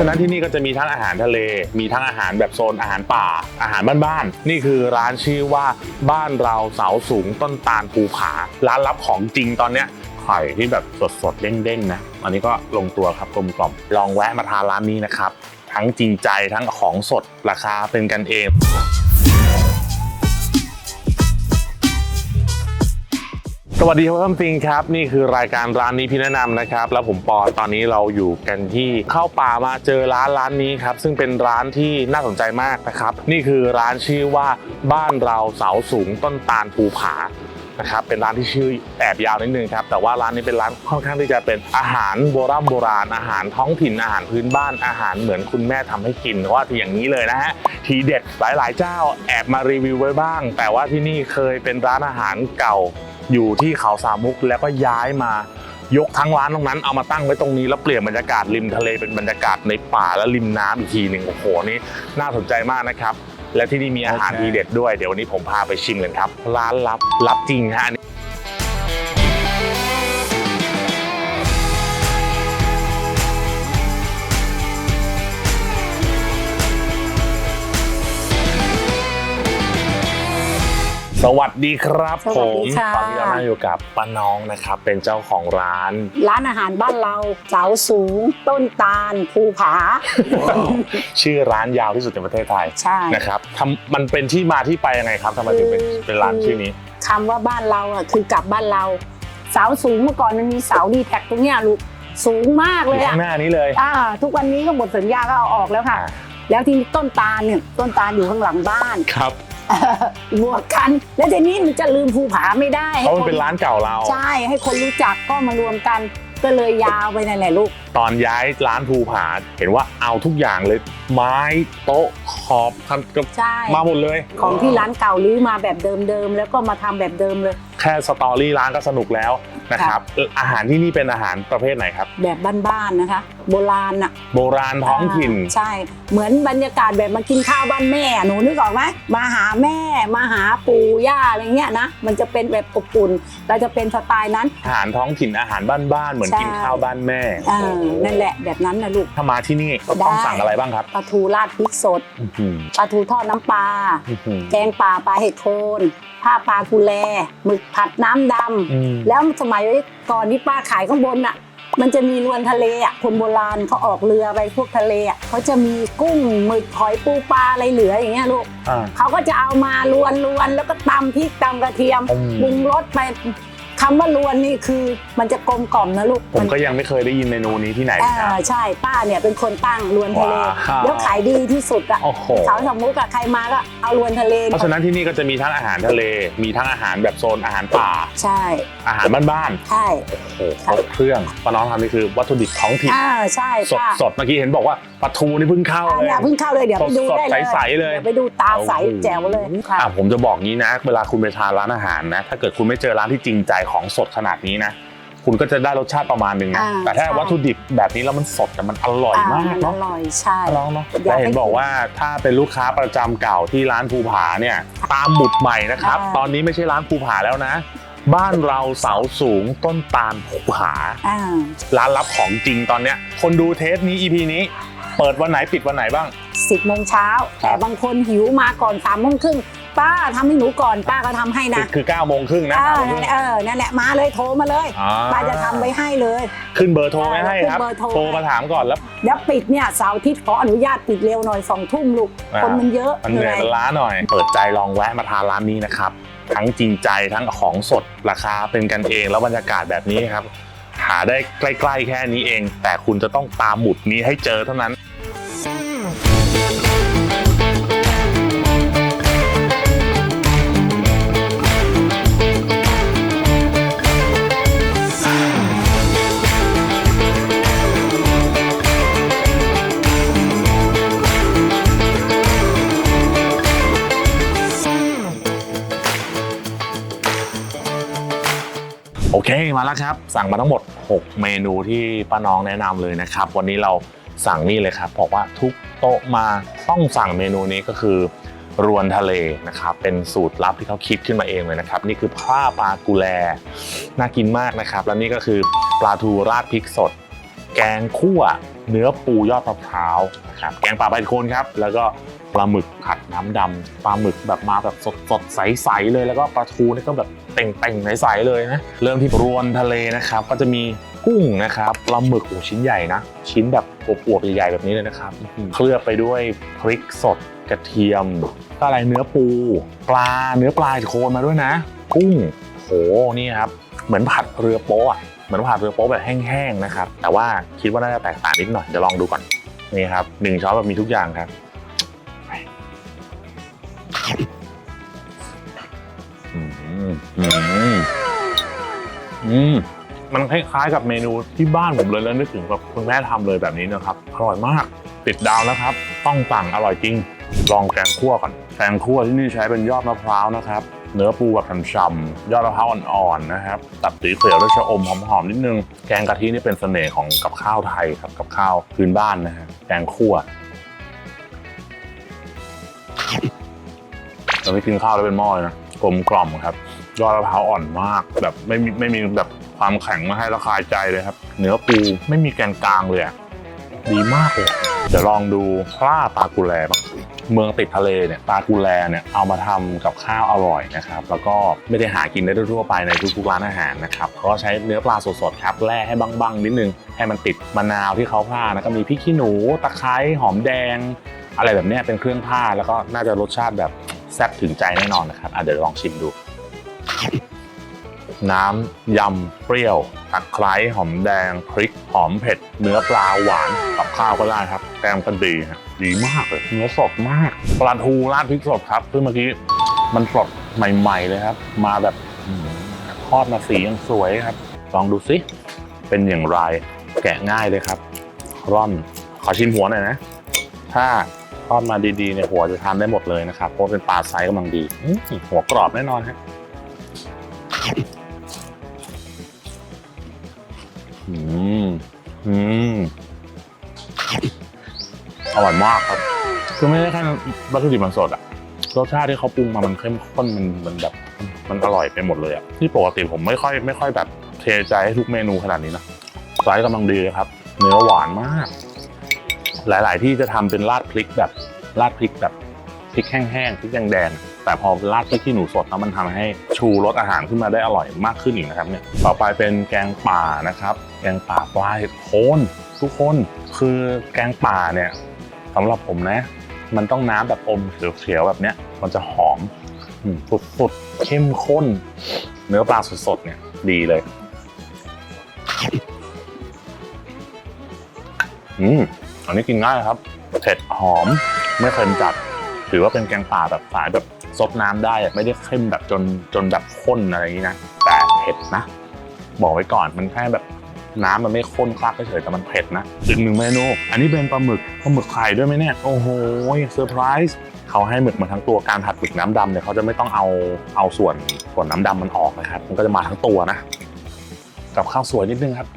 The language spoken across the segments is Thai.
ฉะนั้นที่นี่ก็จะมีทั้งอาหารทะเล มีทั้งอาหารแบบโซนอาหารป่า อาหารบ้านๆ นี่คือร้านชื่อว่าบ้านเราเสาสูงต้นตาลภูผา ร้านรับของจริงตอนเนี้ยไข่ที่แบบสดๆ เด้งๆ นะ อันนี้ก็ลงตัวครับกลมกล่อม ลองแวะมาทานร้านนี้นะครับ ทั้งจริงใจทั้งของสดราคาเป็นกันเอง สวัสดีครับพิ่ติงครับ นี่คือรายการร้านนี้พี่แนะนำนะครับ แล้วผมปอตอนนี้เราอยู่กันที่เข้าป่ามาเจอร้านร้านนี้ครับ ซึ่งเป็นร้านที่น่าสนใจมากนะครับ นี่คือร้านชื่อว่าบ้านเราเสาสูงต้นตาลภูผานะครับเป็นร้านที่ชื่อแอบยาวนิดนึงครับแต่ว่าร้านนี้เป็นร้านค่อนข้างที่จะเป็นอาหารโบราณโบราณอาหารท้องถิ่นอาหารพื้นบ้านอาหารเหมือนคุณแม่ทำให้กินว่าที่อย่างนี้เลยนะฮะทีเด็ดหลาย ๆ เจ้าแอบมารีวิวไว้บ้าง แต่ว่าที่นี่เคยเป็นร้านอาหารเก่า อยู่ที่เขาสามุกแล้วก็ย้ายมายกทั้งร้านตรงนั้นเอามาตั้งไว้ตรงนี้แล้วเปลี่ยนบรรยากาศริมทะเลเป็นบรรยากาศในป่าและริมน้ำอีกทีหนึ่งโอ้โหนี่น่าสนใจมากนะครับ และที่นี่มีอาหารโอเคทีเด็ดด้วยเดี๋ยววันนี้ผมพาไปชิมกันครับ ร้านลับลับจริงฮะ สวัสดีครับ สผวัสมดีค่ะ ตอนนี้เรานั่งอยู่กับป้าน้องนะครับ เป็นเจ้าของร้าน ร้านอาหารบ้านเราเสาสูง ต้นตาลภูผา ชื่อร้านยาวที่สุดในประเทศไทยใช่ นะครับทำมันเป็นที่มาที่ไปยังไงครับทำไมถึงเป็นคือ เป็นร้านชื่อนี้ คำว่าบ้านเราอะคือกลับบ้านเรา เสาสูงเมื่อก่อนมันมีเสาดีแท็กตรงเนี้ยลูกสูงมากอเลยู่ยข้าอะงหน้านี้เลยอ่าทุกวันนี้ก็หมดสัญญาก็เอาออกแล้วค่ะอ่าแล้วที่ต้นตาลเนี่ยต้นตาลอยู่ข้างหลังบ้าน ครับ บวกกัน แล้วทีนี้มันจะลืมภูผาไม่ได้เพราะมันเป็นร้านเก่าเรา ใช่ให้คนรู้จักก็มารวมกัน ก็เลยยาวไปนั่นแหละลูก ตอนย้ายร้านภูผาเห็นว่าเอาทุกอย่างเลย ไม้โต๊ะขอบทำกับใช่ มาหมดเลย ของที่ร้านเก่ารื้อมาแบบเดิมๆแล้วก็มาทำแบบเดิมเลยแค่สตอรี่ร้านก็สนุกแล้วนะครับอาหารที่นี่เป็นอาหารประเภทไหนครับ แบบบ้านๆนะคะ โบราณอะโบราณท้องถิ่นาใช่ เหมือนบรรยากาศแบบมากินข้าวบ้านแม่หนูนึกออกไหมมาหาแม่มาหาปู่ย่าอะไรเงี้ยนะมันจะเป็นแบบอบอุ่นเราจะเป็นสไตล์นั้น อาหารท้องถิ่นอาหารบ้านๆเหมือนใช่กินข้าวบ้านแม่อ่านั่นแหละแบบนั้นนะลูกถ้ามาที่นี่ต้องได้สั่งอะไรบ้างครับปลาทูราดพริกสดอื้อหือปลาทูทอดน้ำปลาอื้อหือแกงป่าปลาเห็ดโคนผ้าปลากุแลหมึกผัดน้ำดำอืมแล้วสมัยก่อนที่ป้าขายข้างบนอะ มันจะมีรวนทะเลอะคนโบราณเขาออกเรือไปพวกทะเลอะเขาจะมีกุ้งหมึกหอยปูปลาอะไรเหลืออย่างเงี้ยลูกอ่าเขาก็จะเอามาลวนลวนแล้วก็ตำพริกตำกระเทียมอืมปรุงรสไป คำว่าลวนนี่คือมันจะกลมกล่อมนะลูกผมก็ยังไม่เคยได้ยินเมนูนี้ที่ไหนอ่านะ ใช่ป้าเนี่ยเป็นคนตั้งลวนทะเลว้าวแล้วขายดีที่สุดอะโอ้โหเขาสมมุติกับใครมาก็เอาลวนทะเลเพราะฉะนั้นที่นี่ก็จะมีทั้งอาหารทะเล มีทั้งอาหารแบบโซนอาหารป่า ใช่อาหารบ้านใช่ๆโอ้โหครบเครื่องป้าน้องทำนี่คือวัตถุดิบท้องถิ่นอ่าใช่สดป้าสดเมื่อกี้เห็นบอกว่าปลาทูนี่เพิ่งเข้าอ่าเลย เนี่ยเพิ่งเข้าเลยเดี๋ยวไปดูสดได้ๆเลยใสๆเลย ดี๋วไปดูตาใสโอ้โหแจ๋วเลยค่ะ อะผมจะบอกงี้นะ เวลาคุณไปทานร้านอาหารนะ ถ้าเกิดคุณไม่เจอร้านที่จริงใจของสดขนาดนี้นะ คุณก็จะได้รสชาติประมาณหนึ่งนะ อ่าแต่ถ้าใช่ วัตถุดิบแบบนี้แล้วมันสดแต่มันอร่อยมากอ่เนาะอร่อยใช่ ลองเนาะอยากให้แต่เห็นบอกว่าถ้าเป็นลูกค้าประจำเก่าที่ร้านภูผาเนี่ยตามหมุดใหม่นะครับ อ่า ตอนนี้ไม่ใช่ร้านภูผาแล้วนะ บ้านเราเสาสูงต้นตาลภูผา อ่าร้านลับของจริงตอนเนี้ย คนดูเทปนี้ EP นี้ เปิดวันไหนปิดวันไหนบ้าง สิบโมงเช้าครัแต่บบางคนหิวมาก่อนสามโมงครึ่ง ป้าทำให้หนูก่อนป้าก็ทำให้คือนะคือ9โมงครึ่งนะเออ9โมงคนั่รึ่นงแหละเออนั่นแหละมาเลยโทรมาเลยอ่ป้าจะทำไว้ให้เลย ขึ้นเบอร์โทรไว้ให้ครับ ขึ้นเบอร์โทร โทรมาถามก่อนแล้วแล้วปิดเนี่ยเสาร์อาทิตย์ขออนุญาตปิดเร็วหน่อยสองทุ่มลูกอ่า คนมันเยอะมันเหนื่อยเหมันนื่อยล้าหน่อย เปิดใจลองแวะมาทานร้านนี้นะครับ ทั้งจริงใจทั้งของสดราคาเป็นกันเองแล้วบรรยากาศแบบนี้ครับ หาได้ใกล้ ๆ แค่นี้เอง แต่คุณจะต้องตามหมุดนี้ให้เจอเท่านั้น มาแล้วครับ สั่งมาทั้งหมด 6 เมนูที่ป้าน้องแนะนำเลยนะครับ วันนี้เราสั่งนี่เลยครับบอกว่าทุกโต๊ะมาต้องสั่งเมนูนี้ก็คือรวนทะเลนะครับเป็นสูตรลับที่เขาคิดขึ้นมาเองเลยนะครับ นี่คือผ้าปลากุแลน่ากินมากนะครับ แล้วนี่ก็คือปลาทูราดพริกสด แกงคั่ว เนื้อปูยอดมะพร้าวนะครับแกงป่าใบโคนครับ แล้วก็ ปลาหมึกผัดน้ำดำปลาหมึกแบบมาแบบสดๆใสๆเลยแล้วก็ปลาทูนี่ก็แบบเต่งๆใสๆเลยนะเริ่มที่รวนทะเลนะครับ ก็จะมีกุ้งนะครับปลาหมึกโอ้ชิ้นใหญ่นะ ชิ้นแบบอวบๆใหญ่ๆแบบนี้เลยนะครับเคลือบไปด้วยพริกสดกระเทียมก็อะไรเนื้อปู ปลาเนื้อปลาโคนมาด้วยนะ กุ้งโหนี่ครับเหมือนผัดเรือโป๊ะอะเหมือนผัดเรือโป๊ะแบบแห้งๆนะครับแต่ว่าคิดว่าน่าจะแตกต่างนิดหน่อยเดี๋ยวลองดูก่อนนี่ครับหนึ่งช้อนแบบมีทุกอย่างครับ อืมมันคล้ายๆกับเมนูที่บ้านผมเลยแล้วนึกถึงแบบคุณแม่ทำเลยแบบนี้นะครับ อร่อยมาก ติดดาวนะครับ ต้องสั่งอร่อยจริง ลองแกงคั่วก่อนแกงคั่วที่นี่ใช้เป็นยอดมะพร้าวนะครับ เนื้อปูแบบฉ่ำๆยอดมะพร้าวอ่อนๆนะครับ ตัดสีเขียวด้วยชะอมหอมๆนิดนึง แกงกะทินี่เป็นเสน่ห์ของกับข้าวไทยครับกับข้าวพื้นบ้านนะฮะแกงคั่วเราไม่กินข้าวแล้วเป็นหม้อเลยนะ กลมกล่อมครับ ยอดมะพร้าวอ่อนมาก แบบไม่มีไม่มีแบบความแข็งมาให้ระคายใจเลยครับ เนื้อปูไม่มีแกนกลางเลยอะดีมากเลยอะเดี๋ยวลองดูปลาปลากุแลบ้างเมืองติดทะเลเนี่ยปลากุแลเนี่ยเอามาทำกับข้าวอร่อยนะครับ แล้วก็ไม่ได้หากินได้ทั่วไปในทุกๆร้านอาหารนะครับเขาก็ใช้เนื้อปลาสดๆครับแล่ให้บ้างๆนิดนึง ให้มันติดมะนาวที่เขาพร่านะก็มีพริกขี้หนูตะไคร้หอมแดง อะไรแบบนี้เป็นเครื่องผ้าแล้วก็น่าจะรสชาติแบบ ซ่บถึงใจแน่นอนนะครับอะเดี๋ยวลองชิมดู น้ำยำเปรี้ยวตะไคร้หอมแดงพริกหอมเผ็ด เนื้อปลาหวานกับข้าวก็ได้ครับแกงก็ดีฮะดีมากเลยเนื้อสดมากปลาทูราดพริกสดครับซึ่งเมื่อกี้มันสดใหม่ ๆ เลยครับ มาแบบทอดมาสียังสวยครับ ลองดูสิ เป็นอย่างไร แกะง่ายเลยครับ ร่อน ขอชิมหัวหน่อยนะ ถ้า ทอดมาดีๆเนี่ยหัวจะทานได้หมดเลยนะครับ เพราะเป็นปลาไซส์กำลังดี หัวกรอบแน่นอนฮะอืมอืมอร่อยมากครับ คือไม่ได้แค่วัตถุดิบมันสดอะรสชาติที่เขาปรุงมามันเข้มข้นมันมันแบบมันอร่อยไปหมดเลยอะที่ปกติผมไม่ค่อยไม่ค่อยแบบเทใจให้ทุกเมนูขนาดนี้นะไซส์กำลังดีเลยครับ เนื้อหวานมาก หลาย ๆ ที่จะทำเป็นราดพริกแบบราดพริกแบบพริกแห้งๆพริกแดงๆแต่พอราดพริกขี้หนูสดแล้วมันทำให้ชูรสอาหารขึ้นมาได้อร่อยมากขึ้นอีกนะครับเนี่ยต่อไปเป็นแกงป่านะครับ แกงป่าปลาเห็ดโคนทุกคนคือแกงป่าเนี่ยสำหรับผมนะ มันต้องน้ำแบบอมเขียวๆแบบเนี้ยมันจะหอมอืมสุดๆเข้มข้น เนื้อปลาสดๆเนี่ยดีเลย อืม อันนี้กินง่ายครับ เผ็ดหอม ไม่เค็มจัด ถือว่าเป็นแกงป่าแบบสายแบบซดน้ำได้ ไม่ได้เข้มแบบจนจนแบบข้นอะไรอย่างนี้นะ แต่เผ็ดนะ บอกไว้ก่อนมันแค่แบบน้ำมันไม่ข้นคลักเฉยแต่มันเผ็ดนะอีกหนึ่งเมนู อันนี้เป็นปลาหมึกปลาหมึกไข่ด้วยไหมเนี่ย โอ้โหเซอร์ไพรส์เขาให้หมึกมาทั้งตัวการผัดหมึกน้ำดำเนี่ยเขาจะไม่ต้องเอาเอาส่วนส่วนน้ำดำมันออกนะครับ มันก็จะมาทั้งตัวนะ กับข้าวสวยนิดนึงครับ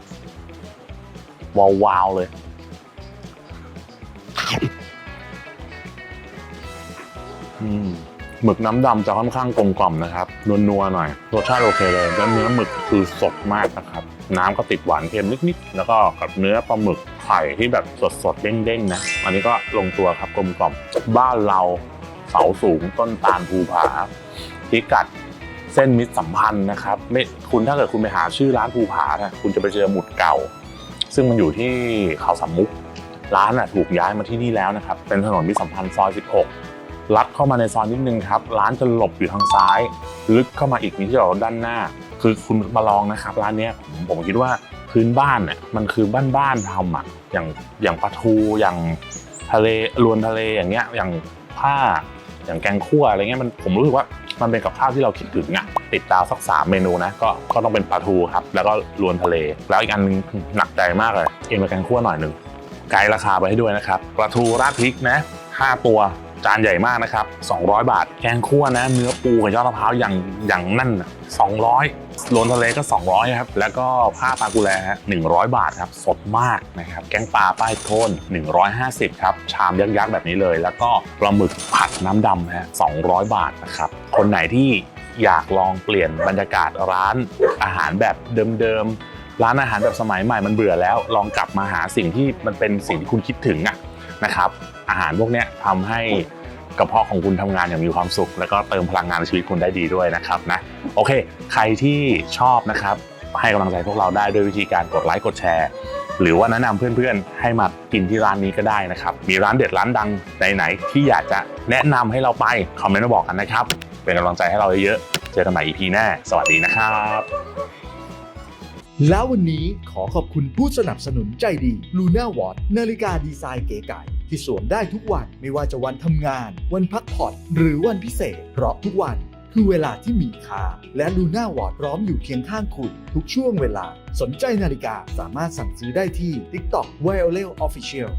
วาวๆเลย หมึกน้ำดำจะค่อนข้างกลมกล่อมนะครับนัวๆหน่อยรสชาติโอเคเลยแล้วเนื้อหมึกคือสดมากนะครับน้ำก็ติดหวานเค็มนิดๆแล้วก็กับเนื้อปลาหมึกไข่ที่แบบสดๆเด้งๆนะอันนี้ก็ลงตัวครับกลมกล่อมบ้านเราเสาสูงต้นตาลภูผาพิกัดเส้นมิตรสัมพันธ์นะครับไม่คุณถ้าเกิดคุณไปหาชื่อร้านภูผานะคุณจะไปเจอหมุดเก่า ซึ่งมันอยู่ที่เขาสามมุกร้านอะถูกย้ายมาที่นี่แล้วนะครับเป็นถนนมิตรสัมพันธ์ซอย 16 ลัดเข้ามาในซอยนิดนึงครับ ร้านจะหลบอยู่ทางซ้าย ลึกเข้ามาอีกมีที่จอดรถด้านหน้า คือคุณมาลองนะครับ ร้านนี้ผมคิดว่าพื้นบ้านเนี่ยมันคือบ้านๆทำอะอย่างอย่างปลาทูอย่างทะเลรวนทะเลอย่างเงี้ยอย่างผ้าอย่างแกงคั่วอะไรเงี้ยมันผมรู้สึกว่ามันเป็นกับข้าวที่เราคิดถึงอะติดดาวสักสามเมนูนะก็ก็ต้องเป็นปลาทูครับ แล้วก็รวนทะเล แล้วอีกอันหนึงหนักใจมากเลยเอ็นมาแกงคั่วหน่อยหนึ่งไกด์ราคาไปให้ด้วยนะครับปลาทูราดพริกนะ5ตัว จานใหญ่มากนะครับ 200 บาท แกงคั่วนะ เนื้อปูกับยอดมะพร้าวอย่างอย่างนั่น 200โลนทะเลก็ 200ครับ แล้วก็ผ้าปลากุแลฮะ100 บาทครับ สดมากนะครับ แกงปลาป้ายโทน 150 ครับ ชามยักษ์ๆแบบนี้เลย แล้วก็ปลาหมึกผัดน้ำดำฮะ200 บาทนะครับ คนไหนที่อยากลองเปลี่ยนบรรยากาศร้านอาหารแบบเดิมๆร้านอาหารแบบสมัยใหม่มันเบื่อแล้ว ลองกลับมาหาสิ่งที่มันเป็นสิ่งที่คุณคิดถึงอะ นะครับ อาหารพวกนี้ทำให้กระเพาะของคุณทำงานอย่างมีความสุข แล้วก็เติมพลังงานในชีวิตคุณได้ดีด้วยนะครับนะโอเค ใครที่ชอบนะครับให้กำลังใจพวกเราได้ด้วยวิธีการกดไลค์กดแชร์ หรือว่าแนะนำเพื่อนๆ ให้มากินที่ร้านนี้ก็ได้นะครับ มีร้านเด็ดร้านดังไหนๆที่อยากจะแนะนำให้เราไปคอมเมนต์มาบอกกันนะครับ เป็นกำลังใจให้เราเยอะๆเจอกันใหม่ EP หน้าสวัสดีนะครับ แล้ววันนี้ขอขอบคุณผู้สนับสนุนใจดี Luna w a t c นาฬิกาดีไซน์เก๋ไก๋ที่สวมได้ทุกวันไม่ว่าจะวันทำงาน วันพักผ่อนหรือวันพิเศษ เพราะทุกวันคือเวลาที่มีค่า และ Luna w a t c พร้อมอยู่เคียงข้างคุณทุกช่วงเวลา สนใจนาฬิกาสามารถสั่งซื้อได้ที่ TikTok Violet Official